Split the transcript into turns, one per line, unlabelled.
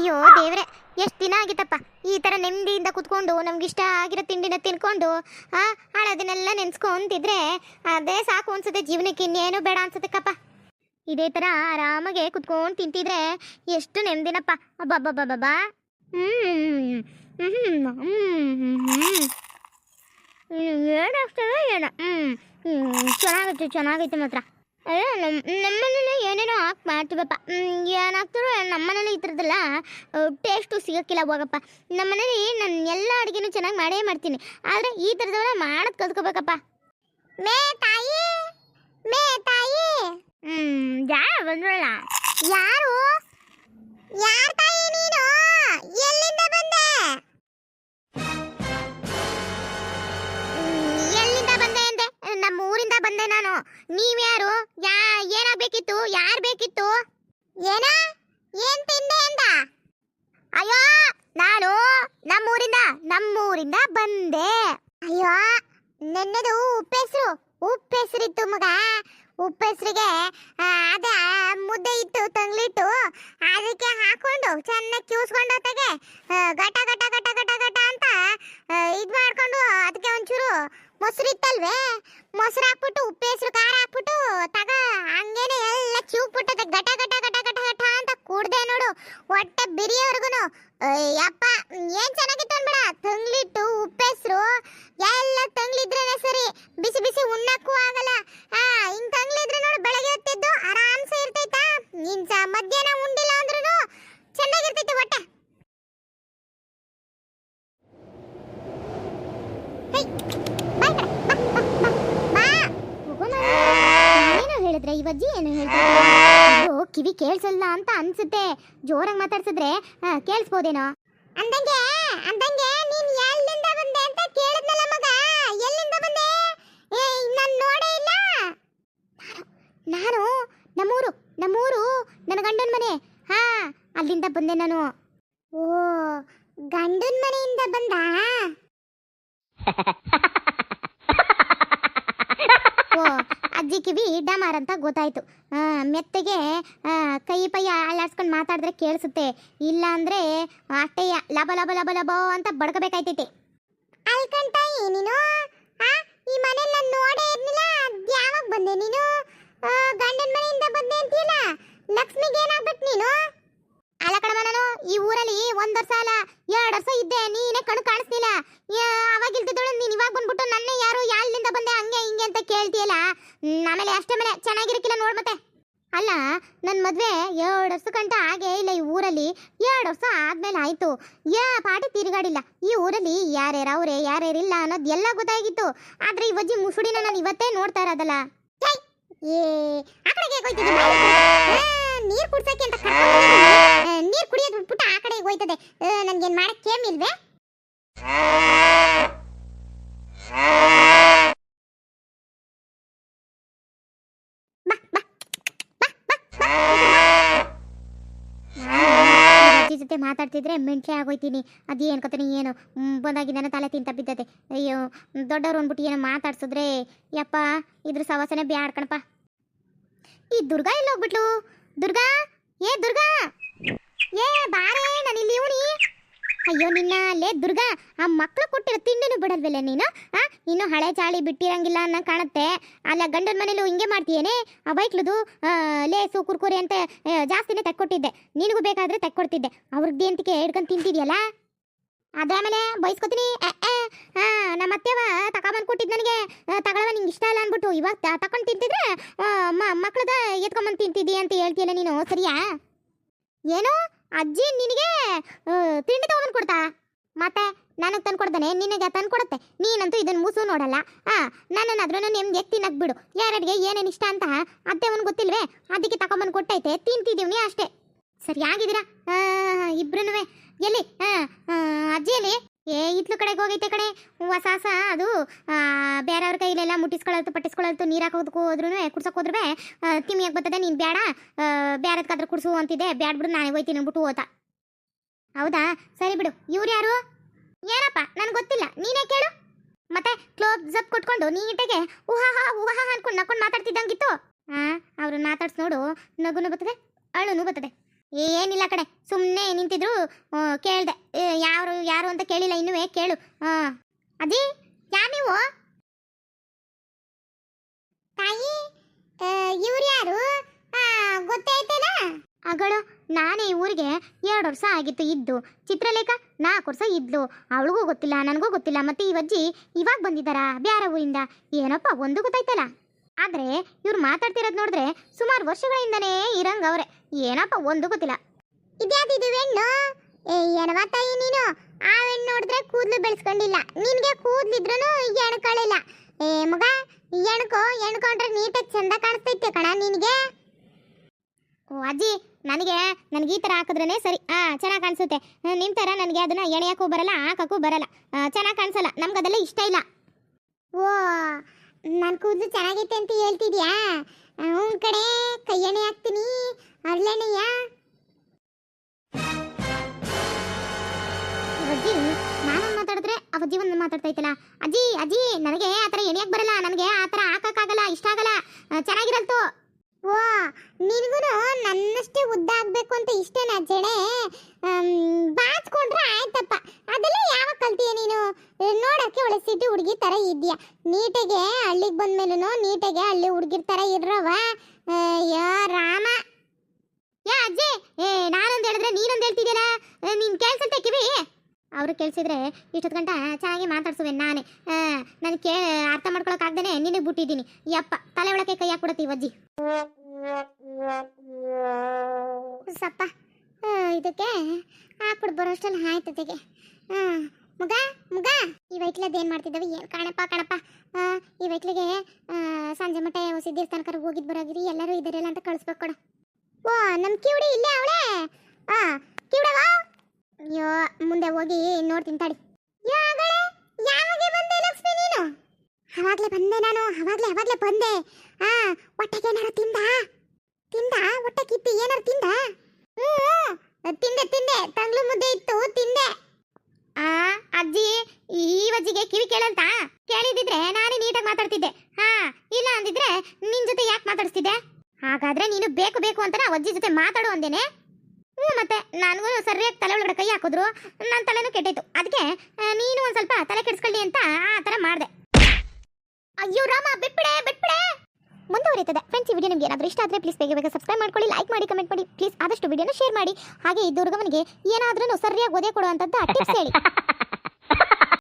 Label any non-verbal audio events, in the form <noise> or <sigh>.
ಅಯ್ಯೋ ದೇವ್ರೆ, ಎಷ್ಟು ದಿನ ಆಗಿತ್ತಪ್ಪ? ಈ ಥರ ನೆಮ್ಮದಿಯಿಂದ ಕುತ್ಕೊಂಡು ಇಷ್ಟ ಆಗಿರೋ ತಿಂಡಿನ ತಿನ್ಕೊಂಡು, ಆ, ಹಾಳದನ್ನೆಲ್ಲ ನೆನ್ಸ್ಕೊಂತಿದ್ರೆ ಅದೇ ಸಾಕು ಅನ್ಸುತ್ತೆ, ಜೀವನಕ್ಕೆ ಇನ್ನೇನು ಬೇಡ ಅನ್ಸುತ್ತಕ್ಕಪ್ಪ ಇದೇ ಥರ ಆರಾಮಾಗೆ ಕುತ್ಕೊಂಡು ತಿಂತಿದ್ರೆ ಎಷ್ಟು ನೆಮ್ಮದಿನಪ್ಪ. ಅಬ್ಬಬ್ಬಬ್ಬಬ್ಬಾ. ಹ್ಮ್ ಹ್ಮ್ ಹ್ಮ್ ಏನಾಗ್ತದೆ ಏನೋ ಹ್ಮ್ ಹ್ಮ್, ಚೆನ್ನಾಗೈತೆ ಚೆನ್ನಾಗೈತೆ ಮಾತ್ರ. ಅಯ್ಯೋ ನಮ್ಮ ನಮ್ಮನೇಲಿ ಏನೇನೋ ಹಾಕಿ ಮಾಡ್ತೀವಪ್ಪ. ಏನಾಗ್ತಾರೋ ನಮ್ಮನೇಲಿ ಈ ಥರದ್ದೆಲ್ಲ ಟೇಸ್ಟು ಸಿಗೋಕ್ಕಿಲ್ಲ ಹೋಗಪ್ಪ. ನಮ್ಮನೇಲಿ ನಾನು ಎಲ್ಲ ಅಡುಗೆನೂ ಚೆನ್ನಾಗಿ ಮಾಡೇ ಮಾಡ್ತೀನಿ. ಆದರೆ ಈ ಥರದವೆಲ್ಲ ಮಾಡೋದು ಕಲ್ತ್ಕೋಬೇಕಪ್ಪ. ಮೇ ತಾಯಿ ಮೇ ತಾಯಿ. ಹ್ಮ್ ಯಾರು ಬಂದ್ರಲ್ಲ? ಯಾರು? ಯಾರ ಬಂದೆ ನಾನು. ನೀವ್ಯಾರು? ಯಾ, ಏನಾಗ್ಬೇಕಿತ್ತು? ಯಾರು ಬೇಕಿತ್ತು? ಏನ? ಏನ್ ತಿಂದೆ ಅಂದ? ಅಯ್ಯೋ, ನಾನು ನಮ್ಮೂರಿಂದ ನಮ್ಮೂರಿಂದ ಬಂದೆ. ಅಯ್ಯೋ, ನೆನ್ನೆದು ಉಪ್ಪೆಸ್ರು, ಉಪ್ಪೆಸ್ರಿತ್ತು ಮಗ. ಉಪ್ಪೆಸ್ರಿಗೆ ಅದ ಮುದ್ದೆ ಇತ್ತು ತಂಗ್ಲಿಟ್ಟು ಅದಕ್ಕೆ ಹಾಕೊಂಡು ಚೆನ್ನಾಗಿ ಕ್ಯೂಸ್ಕೊಂಡು ಹೊತ್ತಿಗೆ ಗಟ ಗಟ ಗಟ ಗಟ ಗಟ ಅಂತ ಇದು ಮಾಡ್ಕೊಂಡು ಅದಕ್ಕೆ ಒಂಚೂರು ಮೊಸರು ಇತ್ತಲ್ವೇ ಮೊಸರು ಹಾಕ್ಬಿಟ್ಟು, ಉಪ್ಪು ಹೆಸರು ಖಾರ ಹಾಕ್ಬಿಟ್ಟು, ತಗ, ಹಂಗೇನೆ ಎಲ್ಲ ಚೂಕ್ಬಿಟ್ಟದೆ ಗಟ ಗಟ ಗಟ ಗಟ ಗಟ ಅಂತ ಕುಡ್ದೆ ನೋಡು. ಹೊಟ್ಟೆ ಬಿರಿಯವರೆಗೂ ಯಪ್ಪ ಏನ್ ಚೆನ್ನಾಗಿತ್ತು ಅನ್ಬೇಡ. ತಂಗ್ಲಿಟ್ಟು ಉಪ್ಪು ಹೆಸರು, ಎಲ್ಲ ತಂಗ್ಲಿದ್ರೇನೆ ಸರಿ. ಬಿಸಿ ಬಿಸಿ ಉಣ್ಣಕ್ಕೂ ಆಗಲ್ಲ. ಆ ಹೇಳಿದ್ರೆ ಏನು ಹೇಳ್ತಾರೆ ಕಿವಿ ಕೇಳಿಸಲ್ಲ ಅಂತ ಅನ್ಸುತ್ತೆ. ಜೋರಾಗಿ ಮಾತಾಡ್ಸಿದ್ರೆ ಕೇಳಿಸ್ಬೋದೇನೋ? ಅಂದಂಗೆ ಅಂದಂಗೆ, ನೀನ್ ಎಲ್ಲಿಂದ ಬಂದೆ ಅಂತ ಕೇಳಿದ್ನಲ್ಲ ಮಗ? ಎಲ್ಲಿಂದ ಬಂದೆ? ಏ, ನಾನು ನೋಡೇ ಇಲ್ಲ. ನಾನು, ನಮ್ಮೂರು ನಮ್ಮೂರು, ನನ್ನ ಗಂಡನ ಮನೆ. ಹಾ, ಅಲ್ಲಿಂದ ಬಂದೆ ನಾನು. ಓ, ಗಂಡನ ಮನೆಯಿಂದ ಬಂದ <laughs> ಓ ಅಜ್ಜಿ ಕಿವಿ ಡಮಾರ್ ಅಂತ ಗೊತ್ತಾಯ್ತು. ಮೆತ್ತಗೆ ಕೈ ಪೈ ಅಲ್ಲಾಡ್ಸ್ಕೊಂಡು ಮಾತಾಡಿದ್ರೆ ಕೇಳಿಸುತ್ತೆ. ಇಲ್ಲ ಅಂದ್ರೆ ಅಟ್ಟೆಯ ಲಬ ಲಬ ಲಬ ಲಬ ಅಂತ ಬಡ್ಕಬೇಕಾಯ್ತೈತೆ. ಅಲ್ಕಂತಾಯಿ ನೀನು ಈ ಮನೆಯಲ್ಲಿ ನೋಡೇ ಇರ್ಲಿಲ್ಲ ಯಾವಾಗ ಬಂದೆ ನೀನು ಗಂಡನ ಮನೆಯಿಂದ ಬಂದೆ ಅಂತೀಯಲ್ಲ ಲಕ್ಷ್ಮಿಗೆ ಏನಾಗ್ಬಿಟ್ಟು ನೀನು ಅಲ್ಲ ಕಣಮ್ಮ ನಾನು ಈ ಊರಲ್ಲಿ ಒಂದ್ ವರ್ಷ ಅಲ್ಲ ಎರಡು ವರ್ಷ ಇದ್ದೆ ನೀನೇ ಕಣ್ ಕಾಣಿಸ್ಲಿಲ್ಲ ಯಾ- ಅವಾಗ ಇಲ್ದಿದ್ದಳು ನೀನ್ ಇವಾಗ ಬಂದ್ಬಿಟ್ಟು ನನ್ನೇ ಯಾರು ಯಾಲ್ಲಿಂದ ಬಂದೆ ಹಂಗೆ ಹಿಂಗೆ ಹ್ಮ್, ಆಮೇಲೆ ಅಷ್ಟೇ ಮೇಲೆ ಚೆನ್ನಾಗಿರಕ್ಕಿಲ್ಲ ನೋಡ್ ಮತ್ತೆ. ಅಲ್ಲ ನನ್ನ ಮದ್ವೆ ಎರಡು ವರ್ಷ ಗಂಟ ಹಾಗೆ ಇಲ್ಲ ಈ ಊರಲ್ಲಿ. ಎರಡು ವರ್ಷ ಆದ್ಮೇಲೆ ಆಯ್ತು. ಯಾ ಪಾಟಿ ತಿರುಗಾಡಿಲ್ಲ. ಈ ಊರಲ್ಲಿ ಯಾರ್ಯಾರು ಅವ್ರೆ ಯಾರ್ಯಾರಿಲ್ಲ ಅನ್ನೋದು ಎಲ್ಲ ಗೊತ್ತಾಗಿತ್ತು. ಆದ್ರೆ ಈ ವಜ್ಜಿ ಮುಸುಡಿನ ನಾನು ಇವತ್ತೇ ನೋಡ್ತಾ ಇರೋದಲ್ಲ! ಏ ನೀರು ಕುಡ್ಸಕ್ಕೆ ಅಂತ ನೀರ್ ಕುಡಿಯೋದು ಬಿಟ್ಬಿಟ್ಟು ಆ ಕಡೆಗೆ ಹೋಯ್ತದೆ. ನನ್ಗೇನ್ ಮಾಡಕ್ ಕೇಮಿಲ್ವೇ ಅಜ್ಜಿ ಜೊತೆ ಮಾತಾಡ್ತಿದ್ರೆ ಮೆಂಟ್ಲೆ ಆಗೋಯ್ತೀನಿ. ಅದೇನು ಕತೆ ಏನು? ಬಂದಾಗಿ ಬಂದಾಗಿದ್ದಾನೆ ತಲೆ ತಿಂತ ಬಿದ್ದತೆ. ಅಯ್ಯೋ, ದೊಡ್ಡವ್ರು ಅಂದ್ಬಿಟ್ಟು ಏನೋ ಮಾತಾಡ್ಸಿದ್ರೆ, ಯಪ್ಪ, ಇದ್ರ ಸವಾಸನೆ ಬ್ಯಾಡ್ ಕಣಪ್ಪ. ಈ ದುರ್ಗಾ ಎಲ್ಲ ಹೋಗ್ಬಿಟ್ಲು ದುರ್ಗಾ? ಏ ದುರ್ಗಾ? ಏ, ಬಾರೇ, ನಾನು ಇಲ್ಲಿ ಇವನಿ. ಅಯ್ಯೋ, ನಿನ್ನ ಅಲ್ಲೇ ದುರ್ಗಾ, ಆ ಮಕ್ಕಳು ಕೊಟ್ಟಿರೋ ತಿಂಡಿನೂ ಬಿಡಲ್ವಲ್ಲ ನೀನು? ಆ? ಇನ್ನು ಹಳೆ ಚಾಳಿ ಬಿಟ್ಟಿರಂಗಿಲ್ಲ ಅನ್ನೋ ಕಾಣುತ್ತೆ. ಅಲ್ಲ, ಗಂಡನ ಮನೇಲೂ ಹಿಂಗೆ ಮಾಡ್ತೀಯೇನೆ? ಆ ಬೈಕ್ಲದು ಲೇಸು, ಕುರ್ಕುರಿ ಅಂತ ಜಾಸ್ತಿನೇ ತಕ್ಕೊಟ್ಟಿದ್ದೆ. ನಿನಗೂ ಬೇಕಾದ್ರೆ ತಕ್ಕೊಡ್ತಿದ್ದೆ. ಅವ್ರದ್ದು ಅಂತಿಕೆ ಹಿಡ್ಕೊಂಡು ತಿಂತಿದ್ಯಲ್ಲ? ಅದಾಮೇಲೆ ಬಯಸ್ಕೊತೀನಿ ನಮ್ಮ ಅತ್ತೆವ ತಗೊಂಬಂದು ಕೊಟ್ಟಿದ್ದು ನನಗೆ. ತಗೊಳವ ನಿಂಗೆ ಇಷ್ಟ ಇಲ್ಲ ಅಂದ್ಬಿಟ್ಟು ಇವಾಗ ತಕೊಂಡು ತಿಂತಿದ್ರೆ ಮಕ್ಕಳದ ಎತ್ಕೊಂಬಂದು ತಿಂತಿದ್ದಿ ಅಂತ ಹೇಳ್ತೀಯಲ್ಲ ನೀನು, ಸರಿಯಾ? ಏನು? ಅಜ್ಜಿ ನಿನಗೆ ತಿಂಡಿ ತಗೊಂಡು ಕೊಡ್ತಾ? ಮತ್ತೆ ನನಗೆ ತಂದು ಕೊಡ್ತಾನೆ, ನಿನಗೆ ತಂದು ಕೊಡುತ್ತೆ. ನೀನಂತೂ ಇದನ್ನು ಮೂಸು ನೋಡಲ್ಲ. ಆ, ನನ್ನನ್ನಾದ್ರೂ ನಿಮ್ಗೆ ತಿನ್ನಕ್ ಬಿಡು. ಯಾರಿಗೆ ಏನೇನು ಇಷ್ಟ ಅಂತ ಅತ್ತೆ ಅವನು ಗೊತ್ತಿಲ್ವೇ? ಅದಕ್ಕೆ ತಗೊಂಬಂದು ಕೊಟ್ಟೈತೆ ತಿಂತಿದ್ದೀವಿ ಅಷ್ಟೇ. ಸರಿ ಆಗಿದ್ದೀರಾ ಇಬ್ರು ಎಲ್ಲಿ? ಅಜ್ಜಿ ಎಲ್ಲಿ? ಏ ಇತ್ಲು ಕಡೆಗೆ ಹೋಗೈತೆ ಕಡೆ ಹೊಸ ಅದು ಬೇರೆಯವ್ರ ಕೈಲೆಲ್ಲ ಮುಟ್ಟಿಸ್ಕೊಳ್ಳೋದು ಪಟ್ಟಿಸ್ಕೊಳ್ಳೋದು ನೀರು ಹಾಕೋದಕ್ಕೂ ಹೋದ್ರೂ ಕುಡ್ಸಕ್ಕೆ ಹೋದ್ರೆ ತಿಮ್ಮಿಯಾಗಿ ಬರ್ತದೆ, ನೀನು ಬೇಡ ಬೇರೆದ್ಕಾದ್ರೆ ಕುಡ್ಸು ಅಂತಿದ್ದೆ, ಬ್ಯಾಡ್ ಬಿಡು, ನಾನೇ ಹೋಯ್ತೀನಿ ಅಂದ್ಬಿಟ್ಟು ಹೋತ. ಹೌದಾ? ಸರಿ ಬಿಡು. ಇವ್ರು ಯಾರು? ಏನಪ್ಪ? ನನಗೆ ಗೊತ್ತಿಲ್ಲ. ನೀನೇ ಕೇಳು. ಮತ್ತೆ ಕ್ಲೋಸ್ ಅಪ್ ಕೊಟ್ಕೊಂಡು, ನೀಟಾಗೆ ಊಹಾ ಉಹಾ ಅನ್ಕೊಂಡು ನಕ್ಕೊಂಡು ಮಾತಾಡ್ತಿದ್ದಂಗಿತ್ತು. ಹಾಂ ಅವ್ರನ್ನ ಮಾತಾಡ್ಸಿ ನೋಡು, ನಗುನು ಬರ್ತದೆ, ಅಳುನು ಬರ್ತದೆ. ಏನಿಲ್ಲ ಕಡೆ ಸುಮ್ಮನೆ ನಿಂತಿದ್ರು ಕೇಳ್ದೆ. ಯಾರು ಯಾರು ಅಂತ ಕೇಳಿಲ್ಲ, ಇನ್ನುವೇ ಕೇಳು. ಅದೇ ಯಾ ನೀವು? ತಾಯಿ ಇವ್ರು ಯಾರು? ಗೊತ್ತಾಯ್ತೇನ ಅಗಳು, ನಾನೇ ಊರಿಗೆ ಎರಡು ವರ್ಷ ಆಗಿತ್ತು, ಇದ್ದು. ಚಿತ್ರಲೇಖ ನಾಲ್ಕು ವರ್ಷ ಇದ್ಲು. ಅವಳಿಗೂ ಗೊತ್ತಿಲ್ಲ, ನನಗೂ ಗೊತ್ತಿಲ್ಲ, ಮತ್ತೆ ಈ ಅಜ್ಜಿ ಇವಾಗ ಬಂದಿದ್ದಾರಾ? ಬ್ಯಾರ ಊರಿಂದ? ಏನಪ್ಪ, ಒಂದು ಗೊತ್ತಾಯ್ತಲ್ಲ. ಆದ್ರೆ ಇವ್ರು ಮಾತಾಡ್ತಿರೋದು ನೋಡಿದ್ರೆ ಸುಮಾರು ವರ್ಷಗಳಿಂದನೇ ಇರಂಗ ಅವ್ರೆ. ಏನಪ್ಪ ಒಂದು ಗೊತ್ತಿಲ್ಲ. ಇದ್ಯಾದಿದು ಇದು ಹೆಣ್ಣು? ಏ ಏನವ ತಾಯಿ ನೀನು? ಆ ಹೆಣ್ಣು ನೋಡಿದ್ರೆ ಕೂದಲು ಬೆಳೆಸ್ಕೊಂಡಿಲ್ಲ. ನಿನಗೆ ಕೂದ್ಲಿದ್ರೂ ಎಣ್ಕೊಳ್ಳಿಲ್ಲ. ಏ, ಮಗ, ಎಣ್ಕೋ, ಎಣ್ಕೊಂಡ್ರೆ ನೀಟಾಗಿ ಚಂದ ಕಾಣಿಸ್ತೈತೆ ಕಣ ನಿನಗೆ? ಓ, ಅಜ್ಜಿ, ನನಗೆ ನನಗೆ ಈ ಥರ ಹಾಕಿದ್ರೇ ಸರಿ. ಆ, ಚೆನ್ನಾಗಿ ಕಾಣಿಸುತ್ತೆ. ನಿಮ್ಮ ಥರ ನನಗೆ ಅದನ್ನ ಎಣೆಯೋಕ್ಕೂ ಬರಲ್ಲ, ಹಾಕೋಕ್ಕೂ ಬರಲ್ಲ. ಚೆನ್ನಾಗಿ ಕಾಣಿಸಲ್ಲ. ನಮ್ಗೆ ಅದೆಲ್ಲ ಇಷ್ಟ ಇಲ್ಲ. ನನ್ನ ಕೂದಲು ಚೆನ್ನಾಗೈತೆ ಅಂತ ಹೇಳ್ತಿದ್ಯಾ? ಅವ್ನ್ ಕಡೆ ಕೈ ಎಣ್ಣೆ ಹಾಕ್ತೀನಿ. ಅರ್ಲೆಣೆಯ ಅಜ್ಜಿ ನಾನು ಮಾತಾಡಿದ್ರೆ ಅವಜ್ಜಿ ಒಂದು ಮಾತಾಡ್ತಾ ಇತ್ತಲ್ಲ ಅಜ್ಜಿ ಅಜ್ಜಿ, ನನಗೆ ಆ ಥರ ಎಣಿಯಕ್ಕೆ ಬರಲ್ಲ. ನನಗೆ ಆ ಥರ ಹಾಕಕ್ಕಾಗಲ್ಲ ಇಷ್ಟ ಆಗಲ್ಲ. ಚೆನ್ನಾಗಿರಲ್ತು. ಓ ನಿನಗೂ ನನ್ನಷ್ಟೇ ಉದ್ದ ಆಗ್ಬೇಕು ಅಂತ ಇಷ್ಟೇನಾ ಜಡೆ? ಬಾಚ್ಕೊಂಡ್ರೆ ಆಯ್ತಪ್ಪ. ಅದೆಲ್ಲ ಯಾವಾಗ ಕಲ್ತೀಯ ನೀನು? ನೋಡಕ್ಕೆ ಒಳ್ಳೆ ಸಿಟಿ ಹುಡುಗಿ ತರ ಇದೆಯಾ ನೀಟಾಗೆ ಹಳ್ಳಿಗೆ ಬಂದ್ಮೇಲೂ ನೀಟಾಗೆ ಹಳ್ಳಿ ಹುಡುಗಿರ್ ತರ ಇರ್ರವ. ಅಯ್ಯೋ ರಾಮ. ಯಾ, ಅಜ್ಜಿ! ಏ, ನಾನೊಂದು ಹೇಳಿದ್ರೆ ನೀನೊಂದು ಹೇಳ್ತಿದ್ದೀರಾ ನೀನು ಕೇಳಿಸುತ್ತೆ ಕಿವಿ. ಅವರು ಕೇಳಿಸಿದ್ರೆ ಇಷ್ಟೊತ್ತು ಗಂಟ ಚೆನ್ನಾಗಿ ಮಾತಾಡ್ಸುವೆ ನಾನೇ. ನಾನು ಕೇ ಅರ್ಥ ಮಾಡ್ಕೊಳಕ್ಕಾಗ್ದೇನೆ ನಿನಗೆ ಬಿಟ್ಟಿದ್ದೀನಿ. ಯಪ್ಪ ತಲೆ ಒಳಕ್ಕೆ ಕೈ ಹಾಕ್ಬಿಡತ್ತಿ ಅಜ್ಜಿ. ಸಪ್ಪ ಇದಕ್ಕೆ ಹಾಕ್ಬಿಡ್ ಬರೋಷ್ಟಲ್ಲಿ ಆಯ್ತತೆಗೆ ಹಾಂ ಮಗ ಮಗ. ಈ ವೈಟ್ಲದ್ದು ಏನು ಮಾಡ್ತಿದ್ದಾವೆ? ಏನು ಕಾಣಪ್ಪ, ಕಣಪ್ಪ. ಈ ವೈಟ್ಲಿಗೆ ಸಂಜೆ ಮಟ್ಟ ಸಿದ್ದಿರ್ ತನಕ ಹೋಗಿದ್ದು ಬರೋಗಿರಿ. ಎಲ್ಲರೂ ಇದ್ದಾರಲ್ಲ ಅಂತ ಕಳಿಸ್ಬೇಕು ಕೊಡ. ಓ ನಮ್ಮ ಕಿವಿಡಿ ಇಲ್ಲೇ ಅವಳೆ? ಆ, ಕಿವಿಡವ? ಅಯ್ಯೋ, ಮುಂದೆ ಹೋಗಿ ನೋಡ್ತೀನಿ ತಡಿ. ಯಾಗಳೇ ಯಾವಾಗ ಬಂದೆ ಲಕ್ಷ್ಮಿ ನೀನು ಅವಾಗ್ಲೇ ಬಂದೆ ನಾನು ಅವಾಗ್ಲೇ ಅವಾಗ್ಲೇ ಬಂದೆ. ಆ, ಹೊಟ್ಟೆಗೆ ಏನಾರು ತಿಂದ? ತಿಂದ? ಹೊಟ್ಟೆ ಕಿತ್ತಿ ಏನಾರು ತಿಂದ? ತಿಂದೆ ತಿಂದೆ. ತಂಗ್ಳು ಮುದ್ದೆ ಇತ್ತು, ತಿಂದೆ. ಆ, ಅಜ್ಜಿ, ಈ ಅಜ್ಜಿಗೆ ಕಿವಿ ಕೇಳಂತ? ಕೇಳಿದಿದ್ರೆ ನಾನೇ ನೀಟಾಗಿ ಮಾತಾಡ್ತಿದ್ದೆ. ಹಾ, ಇಲ್ಲ ಅಂದಿದ್ರೆ ನಿನ್ ಜೊತೆ ಯಾಕೆ ಮಾತಾಡಿಸ್ತಿದ್ದೆ? ಹಾಗಾದ್ರೆ ನೀನು ಬೇಕು ಬೇಕು ಅಂತ ಅಜ್ಜಿ ಜೊತೆ ಮಾತಾಡು ಅಂದೇನೆ. ಹ್ಞೂ ಮತ್ತೆ ನನಗೂ ಸರಿಯಾಗಿ ತಲೆ ಒಳಗಡೆ ಕೈ ಹಾಕಿದ್ರು ನನ್ನ ತಲೆನೂ ಕೆಟ್ಟಿತ್ತು. ಅದಕ್ಕೆ ನೀನು ಒಂದು ಸ್ವಲ್ಪ ತಲೆ ಕೆಡಿಸ್ಕೊಳ್ಳಿ ಅಂತ ಆ ಥರ ಮಾಡಿದೆ. ಅಯ್ಯೋ ರಾಮ, ಬಿಟ್ಬಿಡೆ ಬಿಟ್ಬಿಡೆ. ಮುಂದುವರಿತದೆ ಫ್ರೆಂಡ್ಸ್ ಈ ವಿಡಿಯೋ ನಿಮಗೆ ಏನಾದರೂ ಇಷ್ಟ ಆದರೆ ಪ್ಲೀಸ್ ಬೇಗ ಬೇಗ ಸಬ್ಸ್ಕ್ರೈಬ್ ಮಾಡ್ಕೊಳ್ಳಿ ಲೈಕ್ ಮಾಡಿ ಕಮೆಂಟ್ ಮಾಡಿ. ಪ್ಲೀಸ್ ಆದಷ್ಟು ವಿಡಿಯೋನ ಶೇರ್ ಮಾಡಿ. ಹಾಗೆ ಈ ದುರ್ಗಮನಿಗೆ ಏನಾದ್ರೂ ಸರಿಯಾಗಿ ಓದೇ ಕೊಡುವಂಥದ್ದು ಟಿಪ್ಸ್ ಹೇಳಿ. <laughs>